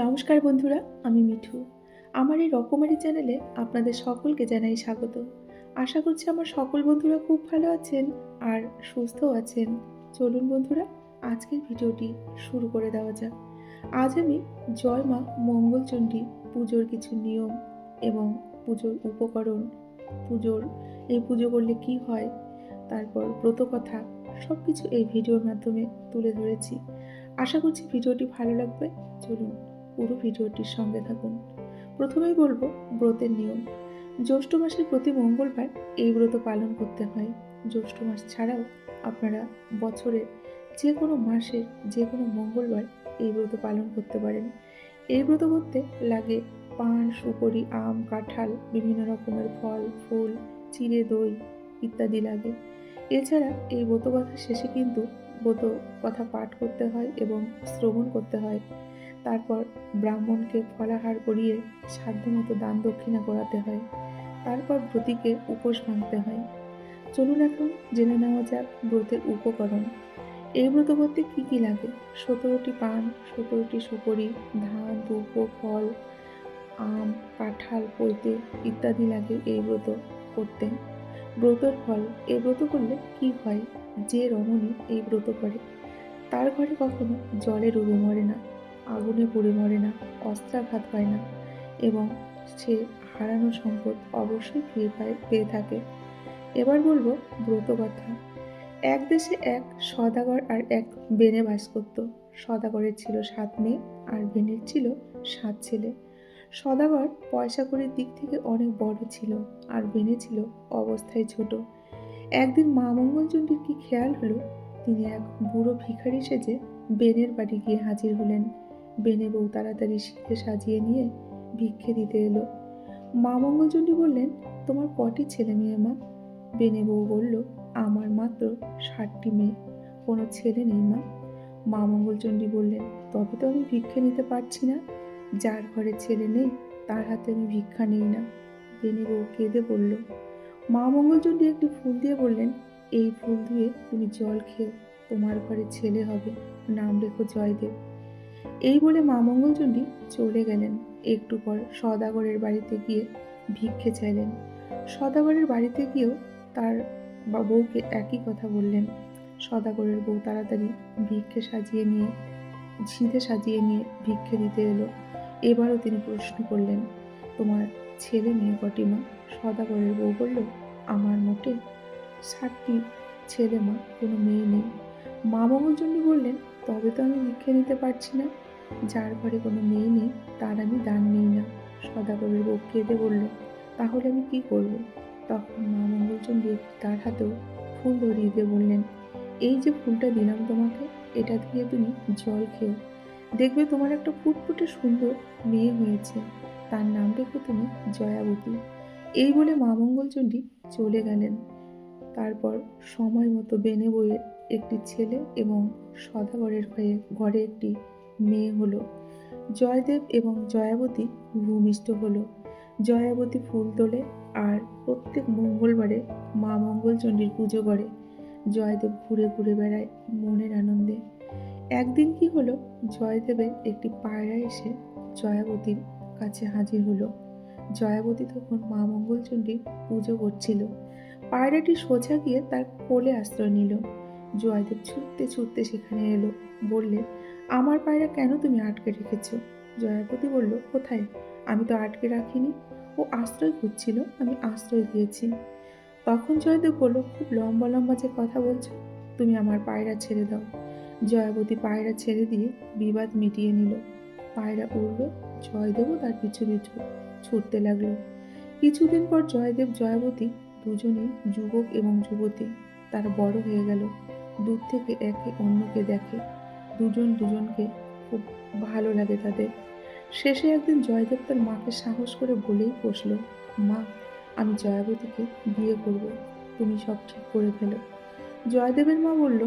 নমস্কার বন্ধুরা, আমি মিঠু। আমার এই রকমারি চ্যানেলে আপনাদের সকলকে জানাই স্বাগত। আশা করছি আমার সকল বন্ধুরা খুব ভালো আছেন আর সুস্থ আছেন। চলুন বন্ধুরা, আজকের ভিডিওটি শুরু করে দেওয়া যাক। আজ আমি জয় মা মঙ্গলচণ্ডী পুজোর কিছু নিয়ম এবং পুজোর উপকরণ, পুজোর, এই পুজো করলে কি হয়, তারপর ব্রতকথা সব কিছু এই ভিডিওর মাধ্যমে তুলে ধরেছি। আশা করছি ভিডিওটি ভালো লাগবে। চলুন পুরো ভিডিওটির সঙ্গে থাকুন। প্রথমেই বলব ব্রতের নিয়ম। জ্যৈষ্ঠ মাসের প্রতি মঙ্গলবার এই ব্রত পালন করতে হয়। জ্যৈষ্ঠ মাস ছাড়াও আপনারা বছরের যে কোনো মাসের যে কোনো মঙ্গলবার এই ব্রত পালন করতে পারেন। এই ব্রত করতে লাগে পান, সুপরি, আম, কাঁঠাল, বিভিন্ন রকমের ফল, ফুল, চিড়ে, দই ইত্যাদি লাগে। এছাড়া এই ব্রত কথা শেষে কিন্তু ব্রত কথা পাঠ করতে হয় এবং শ্রবণ করতে হয়। তারপর ব্রাহ্মণকে ফলাহার করিয়ে সাধ্যমতো দান দক্ষিণা করাতে হয়। তারপর ব্রতীকে উপোস ভাঙতে হয়। চলুন এখন জেনে নেওয়া যাক ব্রতের উপকরণ। এই ব্রত করতে কী কী লাগে? সতেরোটি পান, সতেরোটি সুপরি, ধান দুব্ব ফল, আম, কাঁঠাল, পৈতে ইত্যাদি লাগে এই ব্রত করতে। ব্রতর ফল, এই ব্রত করলে কি হয়? যে রমণী এই ব্রত করে, তার ঘরে কখনো জলে ডুবে মরে না। আগুনে পুড়ে মরে না, অস্ত্রাঘাত হয় না এবং সে হারানো সম্পদ অবশ্যই ফিরে পায়, পেয়ে থাকে। এবার বলব ব্রত কথা। এক দেশে এক সদাগর আর এক বেনে বাস করত সদাগরের ছিল সাত মেয়ে আর বেনের ছিল সাত ছেলে। সদাগর পয়সা করির দিক থেকে অনেক বড় ছিল আর বেনে ছিল অবস্থায় ছোট। একদিন মা মঙ্গলচণ্ডীর কি খেয়াল হলো? তিনি এক বুড়ো ভিখারি সেজে বেনের বাড়ি গিয়ে হাজির হলেন। বেনে বউ তাড়াতাড়ি শীতে সাজিয়ে নিয়ে ভিক্ষে দিতে এলো। মা মঙ্গলচণ্ডী বললেন, তোমার কটি ছেলে মেয়ে মা? বেনে বউ বলল, আমার মাত্র ষাটটি মেয়ে, কোনো ছেলে নেই মা। মা মঙ্গলচণ্ডী বললেন, তবে তো আমি ভিক্ষে নিতে পারছি না। যার ঘরে ছেলে নেই, তার হাতে আমি ভিক্ষা নেই না। বেনে বউ কেঁদে বলল, মা মঙ্গলচণ্ডী একটি ফুল দিয়ে বললেন, এই ফুল ধুয়ে তুমি জল খেয়ে তোমার ঘরে ছেলে হবে। নাম রেখো জয়দেব। এই বলে মা মঙ্গলচণ্ডী চলে গেলেন। একটু পর সদাগরের বাড়িতে গিয়ে ভিক্ষে চাইলেন। সদাগরের বাড়িতে গিয়েও তার বউকে একই কথা বললেন। সদাগরের বউ তাড়াতাড়ি ভিক্ষে সাজিয়ে নিয়ে, ঝিঁধে সাজিয়ে নিয়ে ভিক্ষে দিতে এলো। এবারও তিনি প্রশ্ন করলেন, তোমার ছেলে মেয়ে কটি মা? সদাগরের বউ বলল, আমার মোটে ষাটটি ছেলে মা, কোনো মেয়ে নেই। মা মঙ্গলচণ্ডী বললেন তবে তো আমি ভিক্ষে নিতে পারছি না। যার ঘরে কোনো মেয়ে নেই, তার আমি দান নেই না। সদাগরের বউ কেঁদে বলল, তাহলে আমি কি করব? তখন মা মঙ্গলচণ্ডী তার হাতেও ফুল ধরিয়ে দিয়ে বললেন, এই যে ফুলটা দিলাম তোমাকে, এটা দিয়ে তুমি জল খেও। দেখবে তোমার একটা ফুটফুটে সুন্দর মেয়ে হয়েছে। তার নাম রেখো তুমি জয়াবতী। এই বলে মা মঙ্গলচণ্ডী চলে গেলেন। তারপর সময় মতো বেনে বইয়ের একটি ছেলে এবং সদাগরের হয়ে ঘরে একটি মেয়ে হলো। জয়দেব এবং জয়াবতী ভূমিষ্ঠ হলো। জয়াবতী ফুল তোলে আর প্রত্যেক মঙ্গলবারে মা মঙ্গলচণ্ডীর পুজো করে। জয়দেব ঘুরে ঘুরে বেড়ায় মনের আনন্দে। একদিন কি হলো, জয়দেবের একটি পায়রা এসে জয়াবতীর কাছে হাজির হলো। জয়াবতী তখন মা মঙ্গলচণ্ডীর পুজো করছিল। পায়রাটি সোজা গিয়ে তার কোলে আশ্রয় নিল। জয়দেব ছুটতে ছুটতে সেখানে এলো। বললে, আমার পায়রা কেন তুমি আটকে রেখেছো? জয়াপতি বলল, কোথায়? আমি তো আটকে রাখিনি। ও আশ্রয় খুঁজছিল, আমি আশ্রয় দিয়েছি। তখন জয়দেব বলল, খুব লম্বা লম্বা যে কথা বলছো, তুমি আমার পায়রা ছেড়ে দাও। জয়াবতী পায়রা ছেড়ে দিয়ে বিবাদ মিটিয়ে নিল। পায়রা উড়ল, জয়দেবও তার পিছু পিছু ছুটতে লাগল। কিছুদিন পর জয়দেব জয়াবতী দুজনেই যুবক এবং যুবতী, তারা বড় হয়ে গেল। দূর থেকে একে অন্যকে দেখে। দুজন দুজনকে খুব ভালো লাগে তাদের। শেষে একদিন জয়দেব তার মাকে সাহস করে বলেই বসল, মা, আমি জয়াবতীকে বিয়ে করব। তুমি সব ঠিক করে ফেলো। জয়দেবের মা বলল,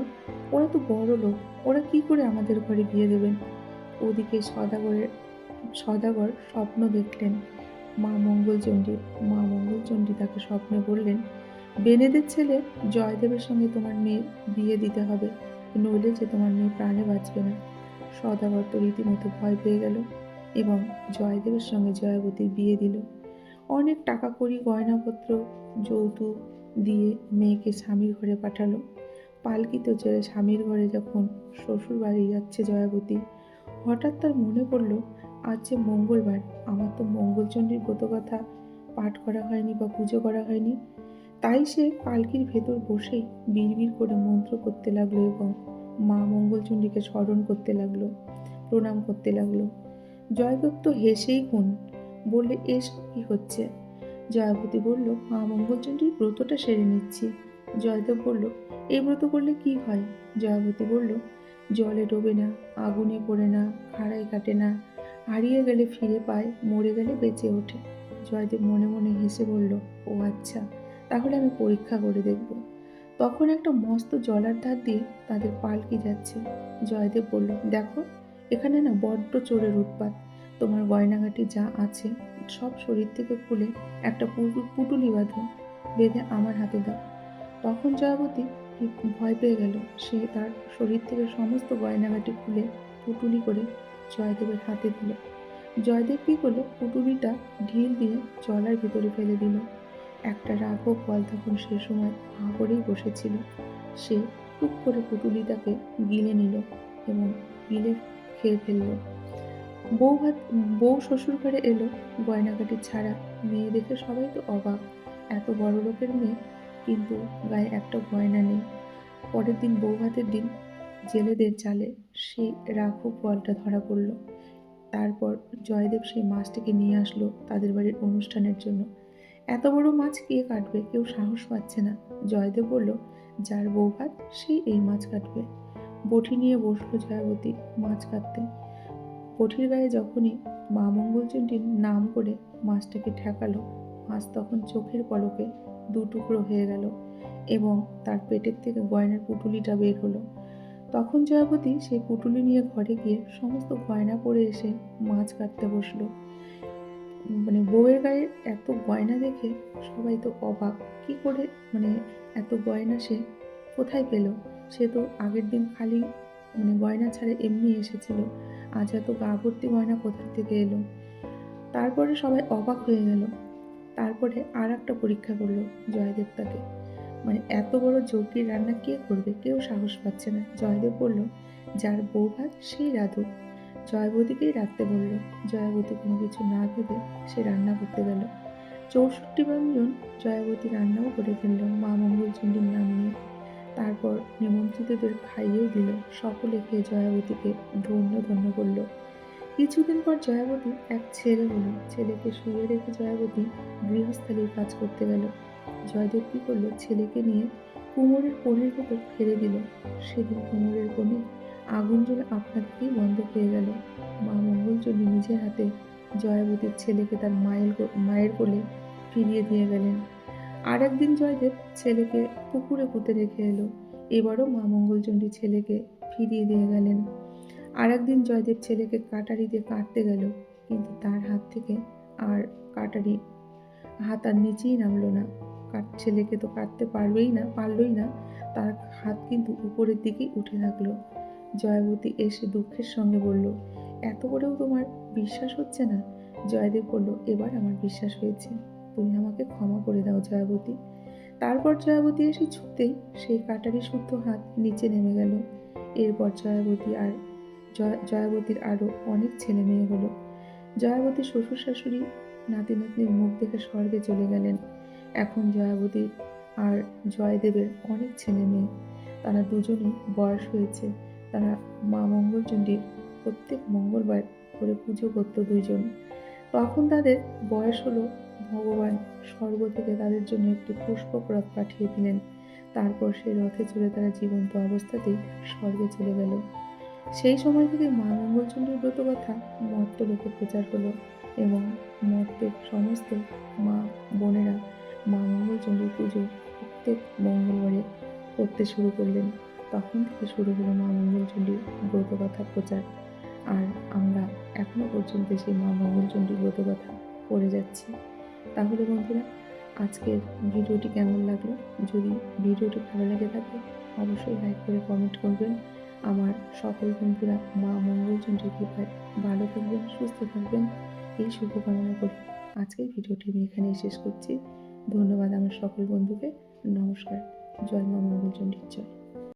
ওরা তো বড় লোক, ওরা কি করে আমাদের ঘরে বিয়ে দেবেন? ওদিকে সদাগরের, সদাগর স্বপ্ন দেখলেন। মা মঙ্গলচণ্ডী মা মঙ্গলচণ্ডী তাকে স্বপ্নে বললেন বেনেদের ছেলে জয়দেবের সঙ্গে তোমার মেয়ে বিয়ে দিতে হবে। নইলে যে তোমার মেয়ে প্রাণে বাঁচবে না। সদাগর তো রীতিমতো ভয় পেয়ে গেল এবং জয়দেবের সঙ্গে জয়াবতীর বিয়ে দিল। অনেক টাকা কড়ি, গয়নাপত্র, যৌতুক দিয়ে মেয়েকে স্বামীর ঘরে পাঠালো। পালকিতে যে স্বামীর ঘরে যখন শ্বশুর বাড়ি যাচ্ছে জয়াবতী, হঠাৎ তার মনে পড়ল, আজ যে মঙ্গলবার, আমার তো মঙ্গলচণ্ডীর ব্রতকথা পাঠ করা হয়নি বা পুজো করা হয়নি। তাই সে পালকির ভেতর বসেই বিড়বিড় করে মন্ত্র করতে লাগল এবং মা মঙ্গলচণ্ডীকে স্মরণ করতে লাগল, প্রণাম করতে লাগল। জয়দেব তো হেসেই খুন, বললে এসব কি হচ্ছে? জয়াবতী বলল, মা মঙ্গলচণ্ডীর ব্রতটা সেরে নিচ্ছি। জয়দেব বলল, এই ব্রত করলে কি হয়? জয়াবতী বলল, জলে ডোবে না, আগুনে পড়ে না, খাড়ায় কাটে না, হারিয়ে গেলে ফিরে পায়, মরে গেলে বেঁচে ওঠে। জয়দেব মনে মনে হেসে বলল, ও আচ্ছা। তাহলে আমি পরীক্ষা করে দেখব। তখন একটা মস্ত জলার ধার দিয়ে তাদের পালকি যাচ্ছে। জয়দেব বলল, দেখো, এখানে না বড্ড চোরের উৎপাত। তোমার গয়নাগাটি যা আছে, সব শরীর থেকে খুলে একটা পুটু- পুটুলি বাঁধো, বেঁধে আমার হাতে দাও। তখন জয়াবতী ভয় পেয়ে গেল। সে তার শরীর থেকে সমস্ত গয়নাগাটি খুলে পুটুলি করে জয়দেবের হাতে দিল। জয়দেব কী করল? পুটুলিটা ঢিল দিয়ে জলার ভিতরে ফেলে দিল। একটা রাঘব বল তখন সে সময় হা করেই বসেছিল। সে টুক করে পুটুলিটাকে গিলে নিল এবং গিলে খেয়ে ফেলল। বউ ভাত, বউ শ্বশুর ঘরে এলো, গয়নাগাটি ছাড়া। মেয়ে দেখে সবাই তো অবাক। এত বড় লোকের মেয়ে, কিন্তু গায়ে একটা গয়না নেই। পরের দিন বউ ভাতের দিন জেলেদের চালে সেই রাঘব বলটা ধরা পড়ল। তারপর জয়দেব সেই মাছটিকে নিয়ে আসলো তাদের বাড়ির অনুষ্ঠানের জন্য। এত বড় মাছ কে কাটবে? কেউ সাহস পাচ্ছে না। জয়দেব বলল, যার বউ ভাত সেই এই মাছ কাটবে। বটি নিয়ে বসল জয়াবতী মাছ কাটতে। বটির গায়ে যখনই মা মঙ্গলচণ্ডীর নাম করে মাছটাকে ঠেকালো, মাছ তখন চোখের পলকে দু টুকরো হয়ে গেল এবং তার পেটের থেকে গয়নার পুটুলিটা বের হলো। তখন জয়াবতী সেই পুটুলি নিয়ে ঘরে গিয়ে সমস্ত গয়না পরে এসে মাছ কাটতে বসল। মানে বউয়ের গায়ে এত গয়না দেখে সবাই তো অবাক। কি করে মানে এত গয়না সে কোথায় পেল? সে তো আগের দিন খালি মানে গয়না ছাড়া এমনি এসেছিল। আজ এত গা ভর্তি গয়না কোথা থেকে এলো? তারপরে সবাই অবাক হয়ে গেল। তারপরে আর একটা পরীক্ষা করল জয়দেব তাকে মানে এত বড় যজ্ঞের রান্না কে করবে? কেউ সাহস পাচ্ছে না। জয়দেব বলল, যার বউ ভাত, সেই রাধু। জয়বতীকেই রাখতে বলল। জয়াবতী কোনো কিছু না ভেবে সে রান্না করতে গেল। চৌষট্টি ব্যঞ্জন জয়াবতী রান্নাও করে ফেলল মা মঙ্গলচণ্ডীর নাম নিয়ে। তারপর নিমন্ত্রিতদের খাইয়েও দিল। সকলে খেয়ে জয়াবতীকে ধন্য ধন্য করল। কিছুদিন পর জয়াবতী এক ছেলে হলো। ছেলেকে শুয়ে রেখে জয়াবতী গৃহস্থালির কাজ করতে গেল। জয়দেব কী করল? ছেলেকে নিয়ে কুমোরের কোণের ভেতর ফেলে দিল। সেদিন কুমোরের কোণে আগুন জ্বলে আপনা থেকেই বন্ধ হয়ে গেল। মা মঙ্গলচণ্ডী নিজের হাতে জয়াবতীর ছেলেকে তার মায়ের মায়ের কোলে ফিরিয়ে দিয়ে গেলেন। আর একদিন জয়দেব ছেলেকে পুকুরে পুঁতে রেখে এলো। এবারও মা মঙ্গলচণ্ডী ছেলেকে ফিরিয়ে দিয়ে গেলেন। আর একদিন জয়দেব ছেলেকে কাটারি দিয়ে কাটতে গেল, কিন্তু তার হাত থেকে আর কাটারি হাত আর নিচেই নামলো না। কাট ছেলেকে তো কাটতে পারবেই না, পারলই না, তার হাত কিন্তু উপরের দিকেই উঠে থাকল। জয়াবতী এসে দুঃখের সঙ্গে বলল, এত করেও তোমার বিশ্বাস হচ্ছে না? জয়দেব বলল, এবার আমার বিশ্বাস হয়েছে। তুমি আমাকে ক্ষমা করে দাও জয়াবতী তারপর জয়াবতী এসে ছুতেই সেই কাটারি শুদ্ধ হাত নিচে নেমে গেল। এরপর জয়াবতী আর জয় জয়াবতীর আরও অনেক ছেলে মেয়ে হলো। জয়াবতীর শ্বশুর শাশুড়ি, নাতি নাতনির মুখ দেখে স্বর্গে চলে গেলেন। এখন জয়াবতীর আর জয়দেবের অনেক ছেলে মেয়ে। তারা দুজনেই বয়স হয়েছে। তারা মা মঙ্গলচণ্ডীর প্রত্যেক মঙ্গলবার করে পুজো করতো দুইজন। তখন তাদের বয়স হলো, ভগবান স্বর্গ থেকে তাদের জন্য একটি পুষ্পক রথ পাঠিয়ে দিলেন। তারপর সেই রথে চড়ে তারা জীবন্ত অবস্থাতেই স্বর্গে চলে গেল। সেই সময় থেকে মা মঙ্গলচণ্ডীর ব্রত কথা মর্ত লোকে প্রচার হলো এবং মর্তের সমস্ত মা বোনেরা মা মঙ্গলচণ্ডীর পুজো প্রত্যেক মঙ্গলবারে করতে শুরু করলেন। তখন থেকে শুরু হলো মা মঙ্গলচণ্ডীর ব্রতকথা প্রচার। আর আমরা এখনও পর্যন্ত সেই মা মঙ্গলচণ্ডীর ব্রতকথা পড়ে যাচ্ছি। তাহলে বন্ধুরা, আজকের ভিডিওটি কেমন লাগল? যদি ভিডিওটি ভালো লেগে থাকে, অবশ্যই লাইক করে কমেন্ট করবেন। আমার সকল বন্ধুরা মা মঙ্গলচণ্ডীর কৃপায় ভালো থাকবেন, সুস্থ থাকবেন, এই শুভকামনা করি। আজকের ভিডিওটি আমি এখানেই শেষ করছি। ধন্যবাদ আমার সকল বন্ধুকে। নমস্কার। জয় মা মঙ্গলচণ্ডীর জয়।